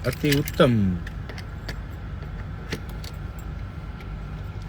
અતિ ઉત્તમ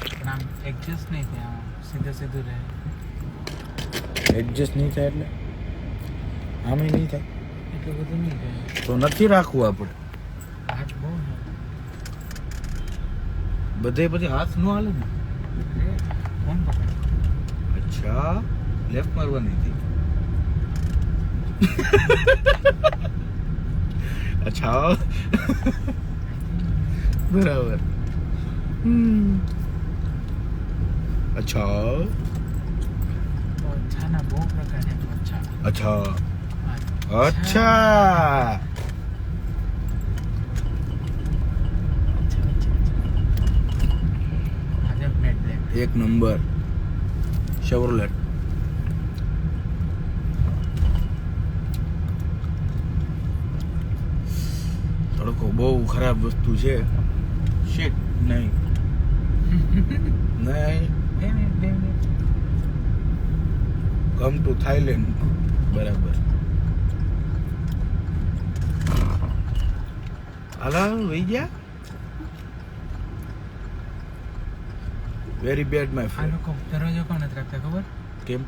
પણ આમ એડજસ્ટ નહીં થાય આમ સીધે સીધું રહે એડજસ્ટ નહીં થાય એટલે આમે નહીં થાય એટલું બધું નહીં થાય તો નથી રાખવું આપણે હાથ બહુ બધે પછી હાથ ન હાલે ને હે કોણ પકડે અચ્છા લેફ્ટ મારવાની હતી અચ્છા બરાબર. અચ્છા. ઓછાના બહુ છે અચ્છા. અચ્છા. એક નંબર. શેવરોલેટ તડકો બહુ ખરાબ વસ્તુ છે. શેટ નહીં. નહીં. કમ ટુ થાઈલેન્ડ બરાબર. હાલા વહી ગયા? વેરી બેડ માય આ ફ્રેન્ડ લોકો દરવાજો કોણ નથી રાખતા ખબર? કેમ?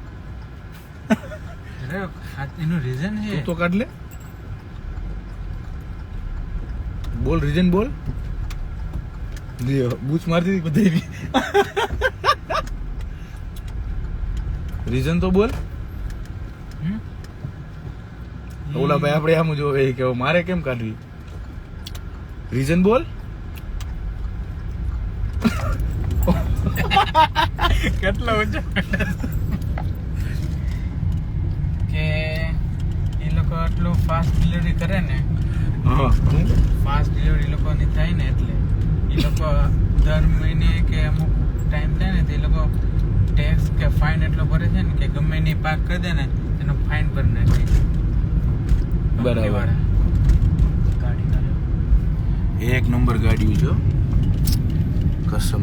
આ એનું રીઝન છે. તો કાઢ લે. બોલ રીઝન બોલ. બૂચ મારતી હતી બધાયની રીઝન તો બોલ? ઓલા ભાઈ આપણે આમ જોવે કે મારે કેમ કાઢવી? રીઝન બોલ. કેટલો ઊંચો કે એ લોકો આટલું ફાસ્ટ ડિલિવરી કરે ને ફાસ્ટ ડિલિવરી લોકોની થાય ને એટલે. એ લોકો દર મહિને કે અમુક ટાઈમ થાય ને તે લોકો ટેક્સ કે ફાઇન એટલો ભરે છે ને કે ગમે એની પાક કરી દે ને એનો ફાઇન ભરી નાખે. બરાબર. એક નંબર ગાડી છે કસમ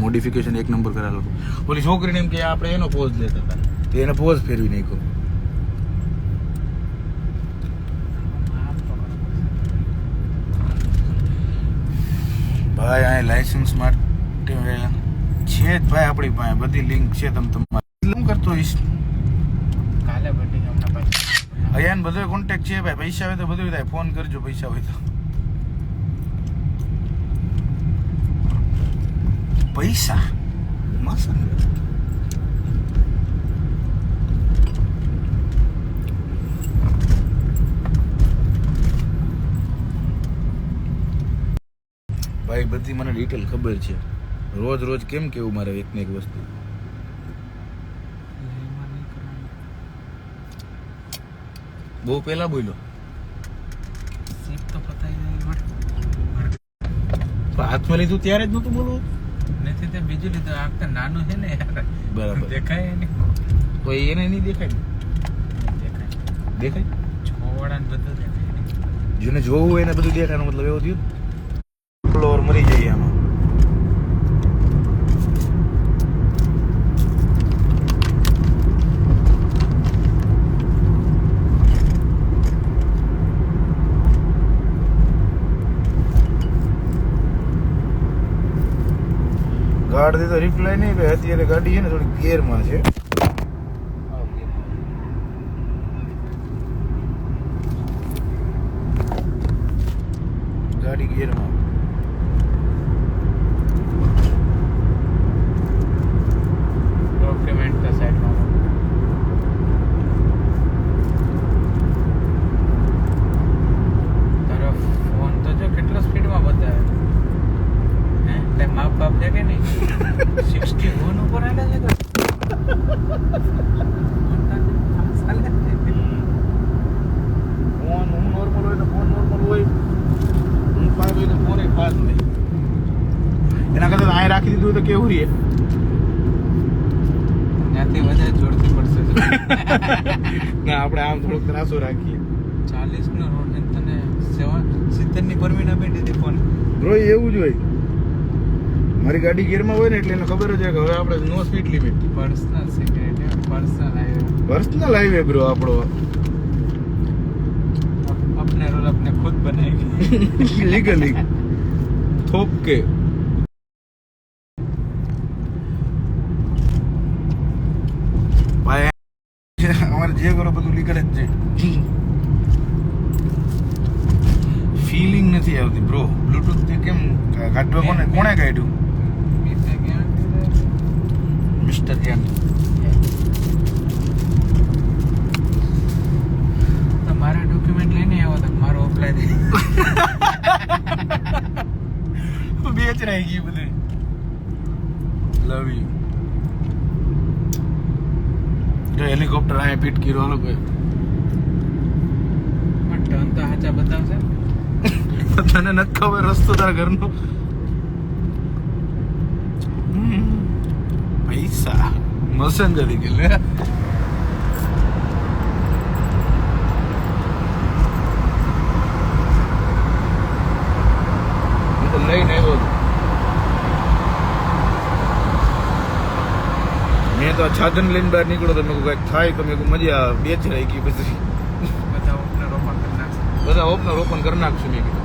મોડિફિકેશન એક નંબર કરેલા લોકો. ઓલી છોકરીને એમ કે આપણે એનો પોઝ લેતા હતા. એને પોઝ ફેરવી નાખ્યો. ભાઈ આ લાયસન્સ માટે છે જ ભાઈ આપણી પાસે. બધી લિંક છે તમ તમારે. શું કરતો હોઈશ? કાલે બધી અહીંયા બધો કોન્ટેક્ટ છે ભાઈ. પૈસા હોય તો બધું થાય. ફોન કરજો પૈસા હોય તો. પૈસા? મસ્ત. ભાઈ બધી મને ડિટેલ ખબર છે. રોજ રોજ કેમ કેવું મારે એક ને એક વસ્તુ. બહુ પહેલા બોલ્યો. હાથમાં લીધું ત્યારે જ નહોતું બોલવું? નથી તે બીજું લીધું. આ નાનું છે ને યાર. બરાબર. દેખાય એને તો એને નહીં દેખાય? દેખાય. દેખાય? છોવાડા ને બધું દેખાય જેને જોવું હોય એને બધું દેખાય મતલબ એવું થયું? ફ્લોર મરી જાય આમાં ગાડી તો રિપ્લાય નહીં ભાઈ અત્યારે ગાડી છે ને થોડી ગેરમાં છે. ગાડી ગેરમાં ડોક્યુમેન્ટ તો સાઈડમાં તારો ફોન તો જો કેટલો સ્પીડમાં બતાવે હે તે માપ બાપ દે કે નહીં સિક્સટી વન ઉપર આલે છે તો ચાલે ફોન હું નોર્મલ હોય તો ફોન નોર્મલ હોય હું ફાસ્ટ હોય તો ફોન ફાસ્ટ હોય એના કરતા અહીં રાખી દીધું હોય તો કેવું રે ત્યાંથી વધારે જોરથી પડશે ના આપણે આમ થોડુંક ત્રાસો રાખીએ. ચાલીસ નો રોડ ને તને સેવા સિત્તેરની પરમિટ આપી હતી ફોન બ્રો એવું જ હોય. મારી ગાડી ગેરમાં હોય ને એટલે એને ખબર જ છે કે હવે આપણે no speed limit personal secret personal highway personal highway bro આપણો. અપને રોલ આપને ખુદ બનાવી. લીગલી થોપ કે બેચ ગઈ બધી. લવ યુ જો હેલિકોપ્ટર અહીંયા પીટ કર્યો પણ ટર્ન તો હાચા બતાવશે તને નથી ખબર રસ્તો તારા ઘરનો. પૈસા. મસન કરી કે લે તો લઈને આવ્યો છું. મેં તો આ છાજન લઈને બહાર નીકળ્યો તો મેં કાંઈક થાય તો મેં મજા બે જ રહી ગઈ પછી બધા ઓપનર ઓપન કરી નાખશે. બધા ઓપનર ઓપન કરી નાખશું મેં કીધું.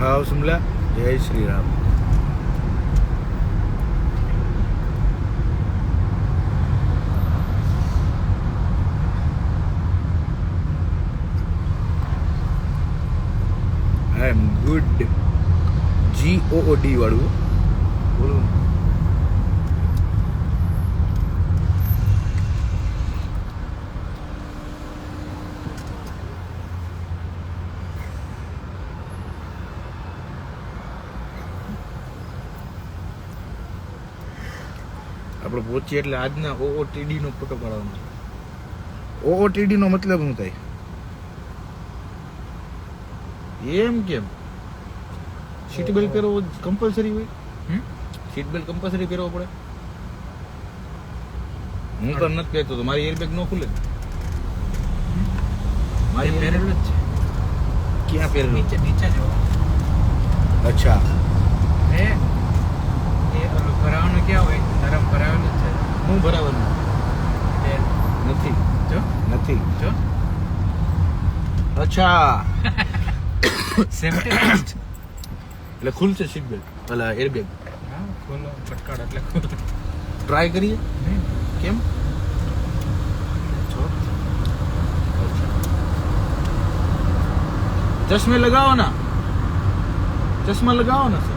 હાવ સમલા Jai Shri Ram I am good G O O D વાળું બોલો આપણે પહોંચીએ એટલે આજના ઓઓટીડી નો ફોટો પાડવાનો. ઓઓટીડી નો મતલબ શું થાય? એમ કેમ? સીટ બેલ્ટ પહેરવો કમ્પલસરી હોય? હમ? સીટ બેલ્ટ કમ્પલસરી પહેરવો પડે? હું તો નથી પહેરતો તો મારી એરબેગ ન ખુલે. મારી પહેરેલું જ છે. ક્યાં પહેરેલું નીચે નીચે જો અચ્છા. ઓલું ભરાવાનું ક્યાં હોય? તારા ભરાવેલું જ છે. હું તે નથી. જો? નથી. જો? અચ્છા. સેફ્ટી એટલે ખુલશે સીટ બેલ્ટ પેલા એરબેગ હા ખોલો ફટકાડ એટલે ખોલો. ટ્રાય કરીએ? કેમ? ચશ્મે લગાવો ના ચશ્મા લગાવો ના સર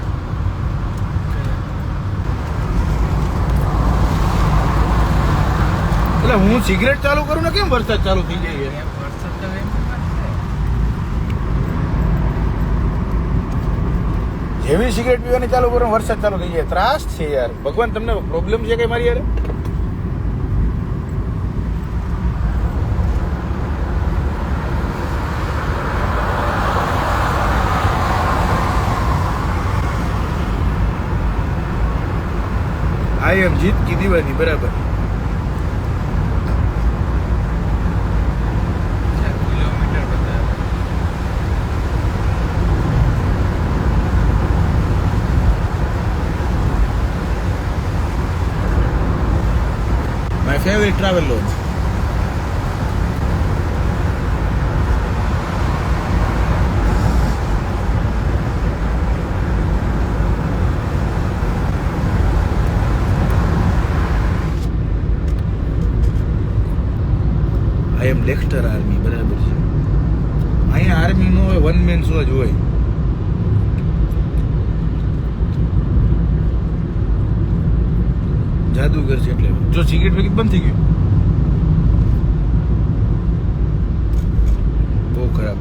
એટલે હું સિગરેટ ચાલુ કરું ને કેમ વરસાદ ચાલુ થઈ જાય. જેવી સિગરેટ પીવાની ચાલુ કરું વરસાદ ચાલુ થઈ જાય. ત્રાસ છે યાર. ભગવાન, તમને પ્રોબ્લેમ છે કઈ મારી યાર આઈ એમ જીત કીધી બરાબર. Favourite travel. Lodge I am લેક્સ્ટર આર્મી બરાબર છે. અહીંયા આર્મીનો હોય વન મેન શો જ હોય. જાદુગર કરશે એટલે. જો સિગરેટ પેકેટ બંધ થઈ ગયું? બહુ ખરાબ.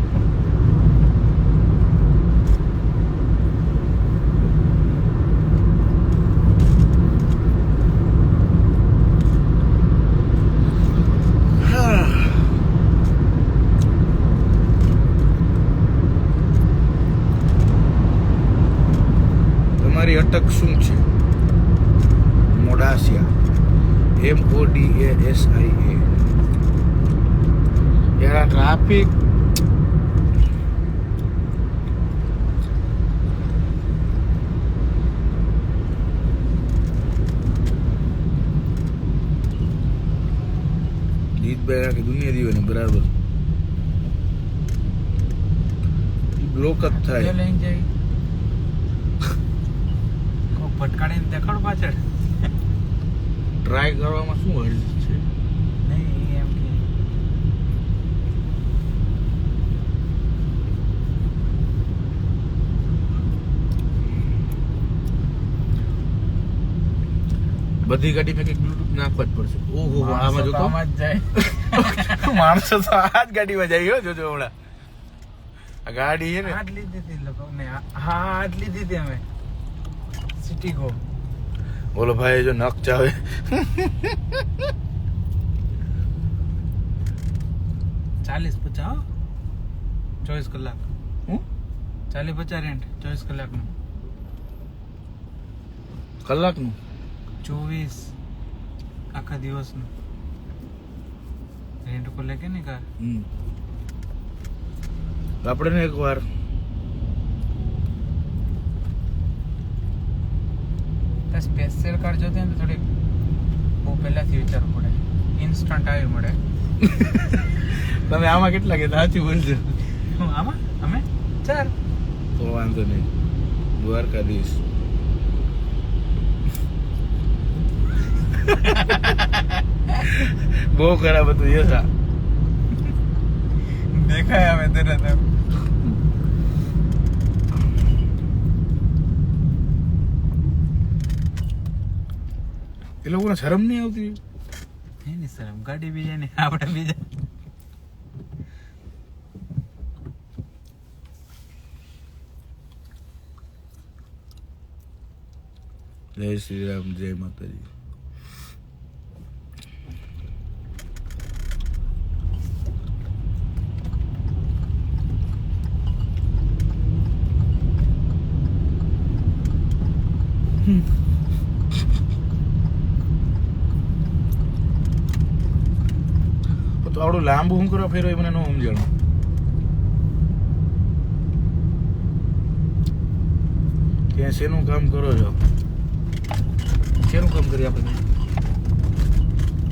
તમારી અટક શું છે મોડાસિયા એમ O D A S I એ યાર આ ટ્રાફિક જીતભાઈ આખી દુનિયા દીવે બરાબર. બ્લોક જ થાય. લઈને કોક ભટકાડીને દેખાડ પાછળ. ટ્રાય કરવામાં શું હર્જ છે? બધી ગાડી મેં કંઈક બ્લૂટૂથ નાખવા જ પડશે. ઓહો આમાં જોતો? આમાં જ જાય. માણસો તો આ જ ગાડીમાં જાય જોજો હમણાં. આ ગાડી છે ને. લીધી હતી ને હા આટલી લીધી હતી અમે. સિટી ગો ઓલો ભાઈ જો નખ ચાવે. ચાલીસ પચાસ ચોવીસ કલાક. ચાલીસ પચાસ રેન્ટ ચોવીસ કલાકનું. કલાકનું? ચોવીસ. આખા દિવસનું. રેન્ટ ઉપર લે કે ને કાર આપણે ને એકવાર તો સ્પેશિયલ કાર જોતી ને થોડી બહુ પહેલાથી વિચારવું પડે. ઇન્સ્ટન્ટ આવી મળે. તમે આમાં કેટલા કહેતા સાચું બોલજો. આમાં? અમે? ચાર તો વાંધો નહીં. દ્વારકા દીશ બહુ ખરાબ હતું યસા દેખાય અમે તરત એમ. એ લોકોને શરમ નહીં આવતી? એની શરમ. ગાડી બીજા ને આપણે બીજા. જય શ્રી રામ જય માતાજી. તો આવડું લાંબુ હું કરવા ફેરો એ મને ન સમજણ. ત્યાં શેનું કામ કરો છો? શેનું કામ કરીએ આપણે?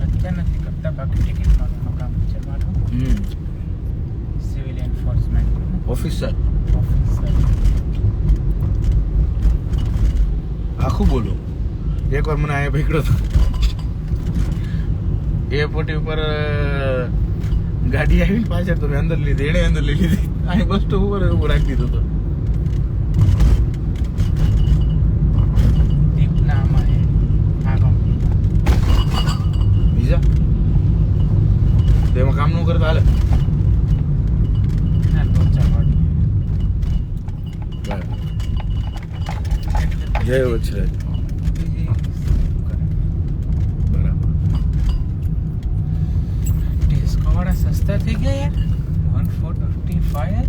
અત્યારે નથી કરતા બાકી ટિકિટ મારવાનું કામ છે મારું. હમ. Civil enforcement. ઓફિસર. ઓફિસર. આખું બોલો. એકવાર મને અહીંયા ભેગડો હતો એ પોટી ઉપર ગાડી આવીને પાછળ તો અંદર લીધી એણે અંદર લઈ લીધી. અહીં બસ સ્ટોપ ઉપર ઉભું રાખી દીધું હતો. એમાં કામ ન કરતા હાલે? જય વચ્છરાજ બીજી શું કરે? બરાબર ડિસ્કો વાળા સસ્તા થઈ ગયા યાર. વન ફોર્ટી ફાઈવ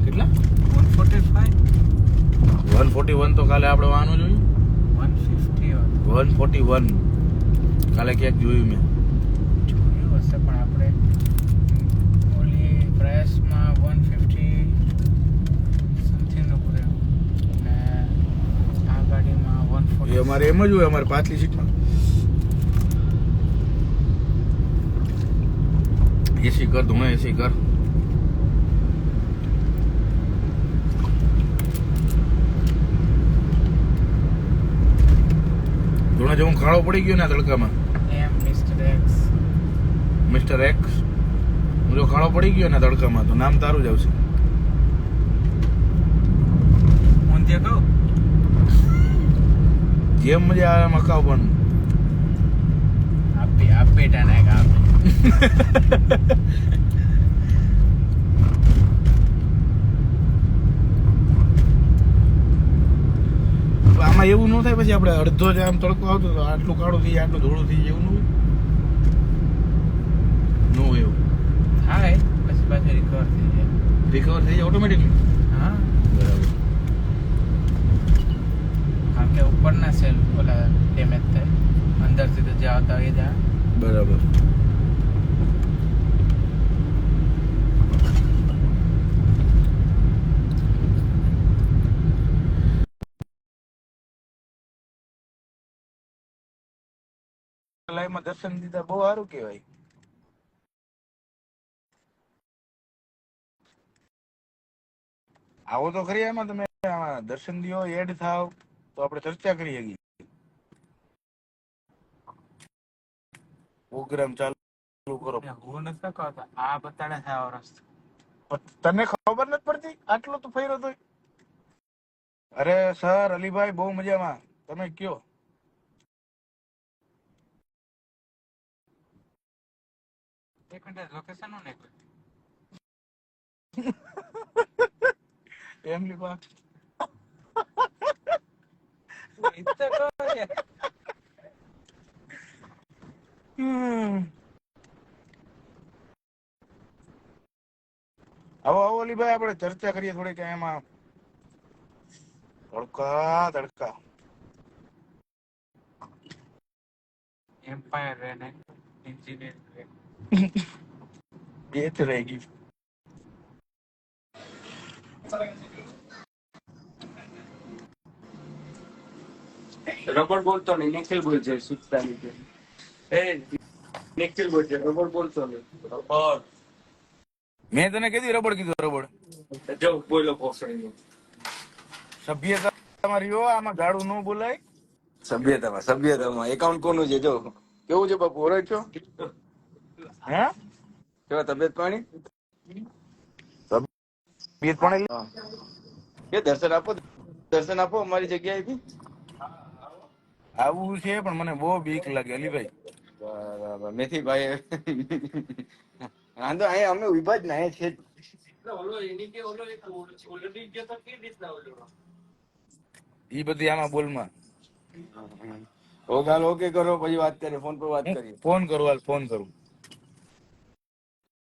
કેટલા? One forty five one forty one તો કાલે આપણે વાહનો જોયું? One fifty one forty one કાલે ક્યાંક જોયું મેં. જોયું હશે પણ આપણે ઓલી પ્રયાસમાં વન ફિફ્ટી સમથિંગનું પૂરે આ ગાડીમાં વન ફોર્ટી અમારે એમ જ હોય અમારે પાછલી સીટમાં. એસી કર ધૂણે એસી કર. ધૂણે જેવું ખાડો પડી ગયો ને તડકામાં? એમ મિસ્ટર એક્સ મિસ્ટર એક્સ હું જો ખાડો પડી ગયો ને તડકામાં તો નામ તારું જ આવશે. જેમ મજા આવે મકાવ પણ. આપી આપી ટાણે આપી. આમાં એવું ન થાય પછી આપણે અડધો જ આમ તડકો આવતો તો આટલું કાળું થઈ જાય આટલું ધોળું થઈ જાય એવું ન હોય. ન હોય એવું. થાય પછી પાછું રિકવર થઈ જાય. રિકવર થઈ જાય ઓટોમેટિકલી હા. બરાબર. કારણ કે ઉપરના સેલ ઓલા ડેમેજ થાય. અંદરથી તો જે આવતા એ જાય બરાબર. લાઈવમાં દર્શન દીધા બહુ સારું કહેવાય. આવો તો ખરી એમાં તમે દર્શન દિયો એડ થાવ તો આપણે ચર્ચા કરી શકીએ. પ્રોગ્રામ ચાલુ કરો. હું નથી કહતો આ બતાડે છે રસ્તો. તને ખબર નથી પડતી? આટલો તો ફેરો તો અરે સર અલીભાઈ બહુ મજામાં. તમે કયો? એક મિનિટ લોકેશનનું નહીં એમ લીપા ઈ તો કહો યાર. હમ. આવો આવો અલીભાઈ આપણે ચર્ચા કરીએ થોડીક એમાં તડકા તડકા એમ્પાયર રહે ને એન્જિનિયર રહે બે જ રહી ગઈ રબર બોલતો નહીં નિખિલ બોલશે સુચતા નીચે એ નિખિલ બોલશે રબર બોલતો નહીં. રબર. મેં તને કીધું રબડ કીધું રબડ જો બોલો પોસણી સભ્યતા તમારી હો આમાં ગાડું ન બોલાય. સભ્યતામાં સભ્યતામાં. એકાઉન્ટ કોનું છે? જો. કેવું છે બાપુ? ઓરે છો હે? કેવા તબિયત પાણી? તબિયત પણ કે દર્શન આપો દર્શન આપો અમારી જગ્યાએથી આવું? છે પણ મને બહુ બીક લાગે. અલીભાઈ બરાબર. મેથી ભાઈ વાંધો અહીંયા અમે ઊભા જ ને છે ઈ બધી આમાં બોલમાં. ઓકે ઓકે કરો પછી વાત કરીએ ફોન પર વાત કરીએ. ફોન કરો હાલ ફોન કરું.